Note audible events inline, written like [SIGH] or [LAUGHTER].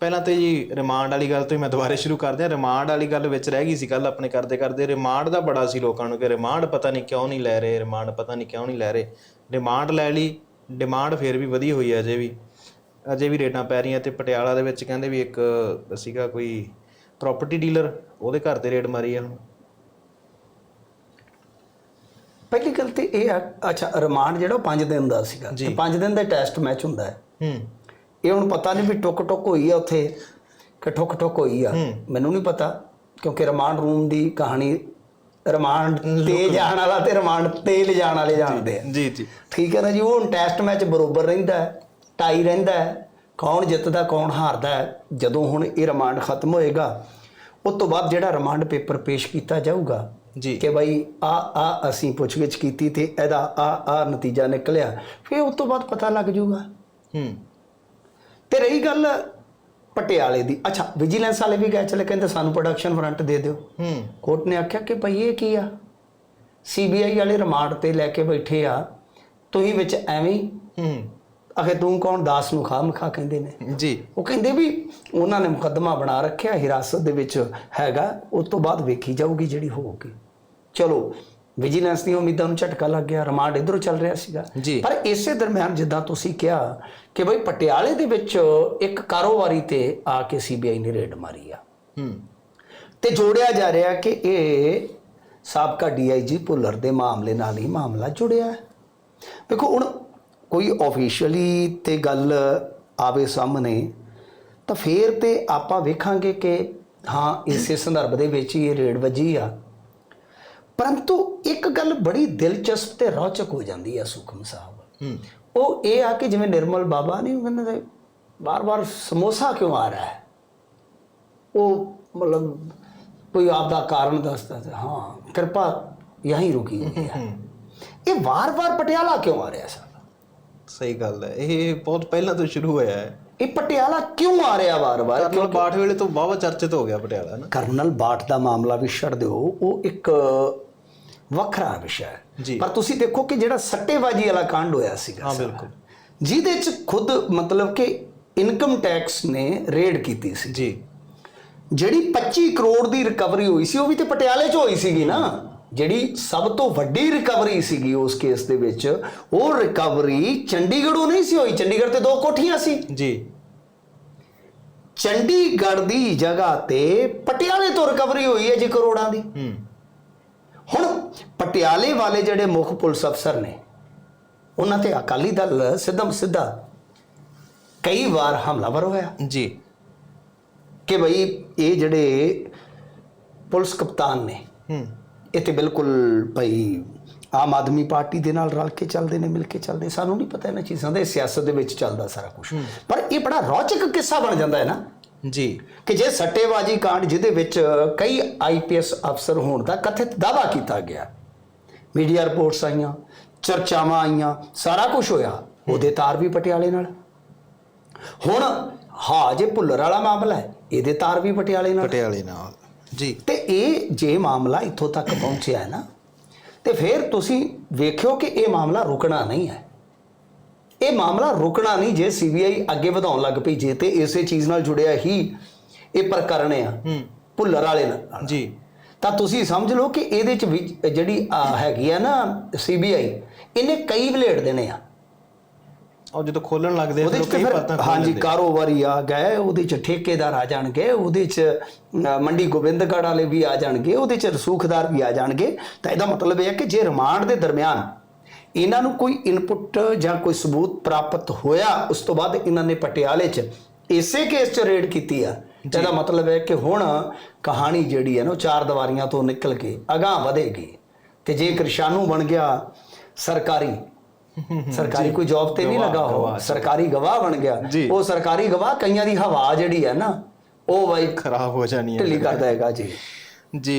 ਪਹਿਲਾਂ ਤੇ ਜੀ ਰਿਮਾਂਡ ਵਾਲੀ ਗੱਲ ਤੋਂ ਹੀ ਮੈਂ ਦੁਬਾਰੇ ਸ਼ੁਰੂ ਕਰਦੇ ਹਾਂ। ਰਿਮਾਂਡ ਵਾਲੀ ਗੱਲ ਵਿੱਚ ਰਹਿ ਗਈ ਸੀ ਕੱਲ ਆਪਣੇ ਕਰਦੇ ਕਰਦੇ ਰਿਮਾਂਡ ਦਾ। ਬੜਾ ਸੀ ਲੋਕਾਂ ਨੂੰ ਕਿ ਰਿਮਾਂਡ ਪਤਾ ਨਹੀਂ ਕਿਉਂ ਨਹੀਂ ਲੈ ਰਹੇ ਰਿਮਾਂਡ ਪਤਾ ਨਹੀਂ ਕਿਉਂ ਨਹੀਂ ਲੈ ਰਹੇ। ਰਿਮਾਂਡ ਲੈ ਲਈ ਡਿਮਾਂਡ ਫੇਰ ਵੀ ਵਧੀ ਹੋਈ ਹੈ ਅਜੇ ਵੀ। ਅਜੇ ਵੀ ਰੇਟਾਂ ਪੈ ਰਹੀਆਂ ਤੇ ਪਟਿਆਲਾ ਦੇ ਵਿੱਚ ਕਹਿੰਦੇ ਵੀ ਇੱਕ ਸੀਗਾ ਕੋਈ ਪ੍ਰਾਪਰਟੀ ਡੀਲਰ ਉਹਦੇ ਘਰ ਤੇ ਰੇਡ ਮਾਰੀ ਆ ਹੁਣ। ਪਹਿਲੀ ਗੱਲ ਤੇ ਇਹ ਆ ਅੱਛਾ ਰਿਮਾਂਡ ਜਿਹੜਾ 5 ਦਿਨ ਦਾ ਸੀਗਾ। ਤੇ 5 ਦਿਨ ਦਾ ਟੈਸਟ ਮੈਚ ਹੁੰਦਾ ਹੈ। ਹੂੰ। ਇਹ ਹੁਣ ਪਤਾ ਨਹੀਂ ਵੀ ਟੁੱਕ ਟੁੱਕ ਹੋਈ ਆ ਉੱਥੇ ਕਿ ਠੁੱਕ ਠੁੱਕ ਹੋਈ ਆ। ਮੈਨੂੰ ਨਹੀਂ ਪਤਾ ਕਿਉਂਕਿ ਰਿਮਾਂਡ ਰੂਮ ਦੀ ਕਹਾਣੀ ਰਿਮਾਂਡ ਤੇ ਜਾਣ ਵਾਲਾ ਤੇ ਰਿਮਾਂਡ ਤੇ ਲਿਜਾਣ ਵਾਲੇ ਜਾਣਦੇ ਆ। ਜੀ ਜੀ। ਠੀਕ ਹੈ ਨਾ ਜੀ ਉਹ ਹੁਣ ਟੈਸਟ ਮੈਚ ਬਰੋਬਰ ਰਹਿੰਦਾ ਹੈ ਟਾਈ ਰਹਿੰਦਾ ਹੈ ਕੌਣ ਜਿੱਤਦਾ ਕੌਣ ਹਾਰਦਾ ਹੈ ਜਦੋਂ ਹੁਣ ਇਹ ਰਿਮਾਂਡ ਖਤਮ ਹੋਏਗਾ ਉਸ ਤੋਂ ਬਾਅਦ ਜਿਹੜਾ ਰਿਮਾਂਡ ਪੇਪਰ ਪੇਸ਼ ਕੀਤਾ ਜਾਊਗਾ ਜੀ। ਕਿ ਭਾਈ ਆ ਆ ਅਸੀਂ ਪੁੱਛਗਿੱਛ ਕੀਤੀ ਤੇ ਇਹਦਾ ਆ ਆ ਨਤੀਜਾ ਨਿਕਲਿਆ ਫਿਰ ਉਸ ਤੋਂ ਬਾਅਦ ਪਤਾ ਲੱਗ ਜਾਊਗਾ। ਹੂੰ। ਤੇ ਰਹੀ ਗੱਲ ਪਟਿਆਲੇ ਦੀ। ਅੱਛਾ ਵਿਜੀਲੈਂਸ ਵਾਲੇ ਵੀ ਗਏ ਚਲੇ ਕਹਿੰਦੇ ਸਾਨੂੰ ਪ੍ਰੋਡਕਸ਼ਨ ਵਾਰੰਟ ਦੇ ਦਿਓ। ਹੂੰ। ਕੋਰਟ ਨੇ ਆਖਿਆ ਕਿ ਭਈ ਇਹ ਕੀ ਆ? ਸੀਬੀਆਈ ਵਾਲੇ ਰਿਮਾਂਡ ਤੇ ਲੈ ਕੇ ਬੈਠੇ ਆ ਤੁਸੀਂ ਵਿੱਚ ਐਵੇਂ ਹੀ ਅਖੇ ਤੂੰ ਕੌਣ? ਦਾਸ ਨੂੰ ਖਾ ਕਹਿੰਦੇ ਨੇ। ਜੀ। ਉਹ ਕਹਿੰਦੇ ਵੀ ਉਹਨਾਂ ਨੇ ਮੁਕੱਦਮਾ ਬਣਾ ਰੱਖਿਆ ਹਿਰਾਸਤ ਦੇ ਵਿੱਚ ਹੈਗਾ ਉਸ ਤੋਂ ਬਾਅਦ ਵੇਖੀ ਜਾਊਗੀ ਜਿਹੜੀ ਹੋਊਗੀ। ਚਲੋ ਵਿਜੀਲੈਂਸ ਦੀਆਂ ਉਮੀਦਾਂ ਨੂੰ ਝਟਕਾ ਲੱਗ ਗਿਆ ਰਿਮਾਂਡ ਇਧਰੋਂ ਚੱਲ ਰਿਹਾ ਸੀਗਾ। ਪਰ ਇਸੇ ਦਰਮਿਆਨ ਜਿੱਦਾਂ ਤੁਸੀਂ ਕਿਹਾ ਕਿ ਬਈ ਪਟਿਆਲੇ ਦੇ ਵਿੱਚ ਇੱਕ ਕਾਰੋਬਾਰੀ ਤੇ ਆ ਕੇ ਸੀਬੀਆਈ ਨੇ ਰੇਡ ਮਾਰੀ ਆ। ਹੂੰ। ਤੇ ਜੋੜਿਆ ਜਾ ਰਿਹਾ ਕਿ ਇਹ ਸਾਬਕਾ ਡੀਆਈਜੀ ਭੁੱਲਰ ਦੇ ਮਾਮਲੇ ਨਾਲ ਹੀ ਮਾਮਲਾ ਜੁੜਿਆ ਹੈ। ਦੇਖੋ ਹੁਣ ਕੋਈ ਆਫੀਸ਼ੀਅਲੀ ਤੇ ਗੱਲ ਆਵੇ ਸਾਹਮਣੇ ਤਾਂ ਫੇਰ ਤੇ ਆਪਾਂ ਵੇਖਾਂਗੇ ਕਿ ਹਾਂ ਇਸੇ ਸੰਦਰਭ ਦੇ ਵਿੱਚ ਹੀ ਇਹ ਰੇਡ ਵੱਜੀ ਆ। ਪਰੰਤੂ ਇੱਕ ਗੱਲ ਬੜੀ ਦਿਲਚਸਪ ਤੇ ਰੌਚਕ ਹੋ ਜਾਂਦੀ ਹੈ ਸੁਖਮ ਸਾਹਿਬ। ਉਹ ਇਹ ਆ ਕਿ ਜਿਵੇਂ ਨਿਰਮਲ ਬਾਬਾ ਨਹੀਂ ਕਹਿੰਦੇ ਬਾਰ-ਬਾਰ ਸਮੋਸਾ ਕਿਉਂ ਆ ਰਿਹਾ ਹੈ? ਉਹ ਮਤਲਬ ਕੋਈ ਆਪਦਾ ਕਾਰਨ ਦੱਸਦਾ ਹਾਂ ਕਿਰਪਾ ਯਹੀਂ ਰੁਕੀ ਹੋਈ ਹੈ। ਇਹ ਵਾਰ-ਵਾਰ ਪਟਿਆਲਾ ਕਿਉਂ ਆ ਰਿਹਾ ਸਰ ਸਹੀ ਗੱਲ ਹੈ। ਇਹ ਬਹੁਤ ਪਹਿਲਾਂ ਤੋਂ ਸ਼ੁਰੂ ਹੋਇਆ ਹੈ। ਇਹ ਪਟਿਆਲਾ ਕਿਉਂ ਆ ਰਿਹਾ ਵਾਰ-ਵਾਰ? ਕਰਨਲ ਬਾਠ ਵੇਲੇ ਤੋਂ ਬਾਵਾ ਚਰਚਿਤ ਹੋ ਗਿਆ ਪਟਿਆਲਾ ਨਾ। ਕਰਨਲ ਬਾਟ ਦਾ ਮਾਮਲਾ ਵੀ ਛੱਡ ਦਿਓ। ਉਹ ਇੱਕ ਵੱਖਰਾ ਵਿਸ਼ਾ ਹੈ। ਪਰ ਤੁਸੀਂ ਦੇਖੋ ਕਿ ਜਿਹੜਾ ਸੱਟੇਬਾਜੀ ਵਾਲਾ ਕਾਂਡ ਹੋਇਆ ਸੀਗਾ ਹਾਂ, ਬਿਲਕੁਲ। ਜਿਹਦੇ ਚ ਖੁਦ ਮਤਲਬ ਕਿ ਇਨਕਮ ਟੈਕਸ ਨੇ ਰੇਡ ਕੀਤੀ ਸੀ। ਜੀ। ਜਿਹੜੀ 25 ਕਰੋੜ ਦੀ ਰਿਕਵਰੀ ਹੋਈ ਸੀ ਉਹ ਵੀ ਤੇ ਪਟਿਆਲੇ 'ਚ ਹੋਈ ਸੀਗੀ ਨਾ। ਜਿਹੜੀ ਸਭ ਤੋਂ ਵੱਡੀ ਰਿਕਵਰੀ ਸੀਗੀ ਉਸ ਕੇਸ ਦੇ ਵਿੱਚ ਉਹ ਰਿਕਵਰੀ ਚੰਡੀਗੜ੍ਹੋਂ ਨਹੀਂ ਸੀ ਹੋਈ। ਚੰਡੀਗੜ੍ਹ ਤੇ ਦੋ ਕੋਠੀਆਂ ਸੀ। ਜੀ। ਚੰਡੀਗੜ੍ਹ ਦੀ ਜਗ੍ਹਾ ਤੇ ਪਟਿਆਲੇ ਤੋਂ ਰਿਕਵਰੀ ਹੋਈ ਹੈ ਜੀ ਕਰੋੜਾਂ ਦੀ। ਹੂੰ। ਹੁਣ ਪਟਿਆਲੇ ਵਾਲੇ ਜਿਹੜੇ ਮੁੱਖ ਪੁਲਿਸ ਅਫਸਰ ਨੇ ਉਹਨਾਂ ਤੇ ਅਕਾਲੀ ਦਲ ਸਿੱਧਮ ਸਿੱਧਾ ਕਈ ਵਾਰ ਹਮਲਾਵਰ ਹੋਇਆ। ਜੀ। ਕਿ ਭਈ ਇਹ ਜਿਹੜੇ ਪੁਲਿਸ ਕਪਤਾਨ ਨੇ ਹੂੰ। ਇਹ ਤੇ ਬਿਲਕੁਲ ਭਈ ਆਮ ਆਦਮੀ ਪਾਰਟੀ ਦੇ ਨਾਲ ਰਲ ਕੇ ਚੱਲਦੇ ਨੇ ਮਿਲ ਕੇ ਚੱਲਦੇ ਸਾਨੂੰ ਨਹੀਂ ਪਤਾ ਇਹਨਾਂ ਚੀਜ਼ਾਂ ਦਾ ਸਿਆਸਤ ਦੇ ਵਿੱਚ ਚੱਲਦਾ ਸਾਰਾ ਕੁਝ ਪਰ ਇਹ ਬੜਾ ਰੌਚਕ ਕਿੱਸਾ ਬਣ ਜਾਂਦਾ ਹੈ ਨਾ। ਜੀ। ਕਿ ਜੇ ਸੱਟੇਬਾਜੀ ਕਾਂਡ ਜਿਹਦੇ ਵਿੱਚ ਕਈ ਆਈਪੀਐਸ ਅਫਸਰ ਹੋਣ ਦਾ ਕਥਿਤ ਦਾਵਾ ਕੀਤਾ ਗਿਆ ਮੀਡੀਆ ਰਿਪੋਰਟਸ ਆਈਆਂ ਚਰਚਾਵਾਂ ਆਈਆਂ ਸਾਰਾ ਕੁਝ ਹੋਇਆ ਉਹਦੇ ਤਾਰ ਵੀ ਪਟਿਆਲੇ ਨਾਲ। ਹੁਣ ਹਾਂ ਜੇ ਭੁੱਲਰ ਵਾਲਾ ਮਾਮਲਾ ਹੈ ਇਹਦੇ ਤਾਰ ਵੀ ਪਟਿਆਲੇ ਨਾਲ। ਪਟਿਆਲੇ ਨਾਲ। ਜੀ। ਤੇ ਇਹ ਜੇ ਮਾਮਲਾ ਇੱਥੋਂ ਤੱਕ ਪਹੁੰਚਿਆ ਹੈ ਨਾ ਤੇ ਫਿਰ ਤੁਸੀਂ ਵੇਖਿਓ ਕਿ ਇਹ ਮਾਮਲਾ ਰੁਕਣਾ ਨਹੀਂ ਹੈ। ਇਹ ਮਾਮਲਾ ਰੁਕਣਾ ਨਹੀਂ ਜੇ ਸੀਬੀਆਈ ਅੱਗੇ ਵਧਾਉਣ ਲੱਗ ਪਈ ਜੇ ਤੇ ਇਸੇ ਚੀਜ਼ ਨਾਲ ਜੁੜਿਆ ਹੀ ਇਹ ਪ੍ਰਕਰਣ ਆ ਭੁੱਲਰ ਵਾਲੇ ਨਾਲ। ਜੀ। ਤਾਂ ਤੁਸੀਂ ਸਮਝ ਲਓ ਕਿ ਇਹਦੇ ਚ ਜਿਹੜੀ ਹੈਗੀ ਆ ਨਾ ਸੀਬੀਆਈ ਇਹਨੇ ਕਈ ਬਲੇਡ ਦੇਣੇ ਆ। ਉਹ ਜਦੋਂ ਖੋਲਣ ਲੱਗਦੇ ਆ ਕਈ ਪਰਤਾਂ ਹਾਂਜੀ। ਕਾਰੋਬਾਰੀ ਆ ਗਏ ਉਹਦੇ ਚ ਠੇਕੇਦਾਰ ਆ ਜਾਣਗੇ ਉਹਦੇ ਚ ਮੰਡੀ ਗੋਬਿੰਦਗੜ੍ਹ ਵਾਲੇ ਵੀ ਆ ਜਾਣਗੇ ਉਹਦੇ ਚ ਰਸੂਖਦਾਰ ਵੀ ਆ ਜਾਣਗੇ। ਤਾਂ ਇਹਦਾ ਮਤਲਬ ਇਹ ਹੈ ਕਿ ਜੇ ਰਿਮਾਂਡ ਦੇ ਦਰਮਿਆਨ ਇਹਨਾਂ ਨੂੰ ਕੋਈ ਇਨਪੁਟ ਜਾਂ ਕੋਈ ਸਬੂਤ ਪ੍ਰਾਪਤ ਹੋਇਆ ਉਸ ਤੋਂ ਬਾਅਦ ਇਹਨਾਂ ਨੇ ਪਟਿਆਲੇ 'ਚ ਇਸੇ ਕੇਸ 'ਚ ਰੇਡ ਕੀਤੀ ਆ। ਇਹਦਾ ਮਤਲਬ ਹੈ ਕਿ ਹੁਣ ਕਹਾਣੀ ਜਿਹੜੀ ਹੈ ਨਾ ਉਹ ਚਾਰ ਦੀਵਾਰੀਆਂ ਤੋਂ ਨਿਕਲ ਕੇ ਅਗਾਹ ਵਧੇਗੀ। ਤੇ ਜੇ ਕਿਰਸ਼ਾਨੂ ਬਣ ਗਿਆ ਸਰਕਾਰੀ [LAUGHS] ਸਰਕਾਰੀ ਕੋਈ ਜੌਬ ਤੇ ਨਹੀਂ ਲੱਗਾ ਹੋ। ਸਰਕਾਰੀ ਗਵਾਹ ਬਣ ਗਿਆ। ਉਹ ਸਰਕਾਰੀ ਗਵਾਹ ਕਈਆਂ ਦੀ ਹਵਾ ਜਿਹੜੀ ਹੈ ਨਾ ਉਹ ਬਾਈ ਖਰਾਬ ਹੋ ਜਾਣੀ ਹੈ। ਢਿੱਲੀ ਕਰਦਾ ਹੈਗਾ ਜੀ। ਜੀ।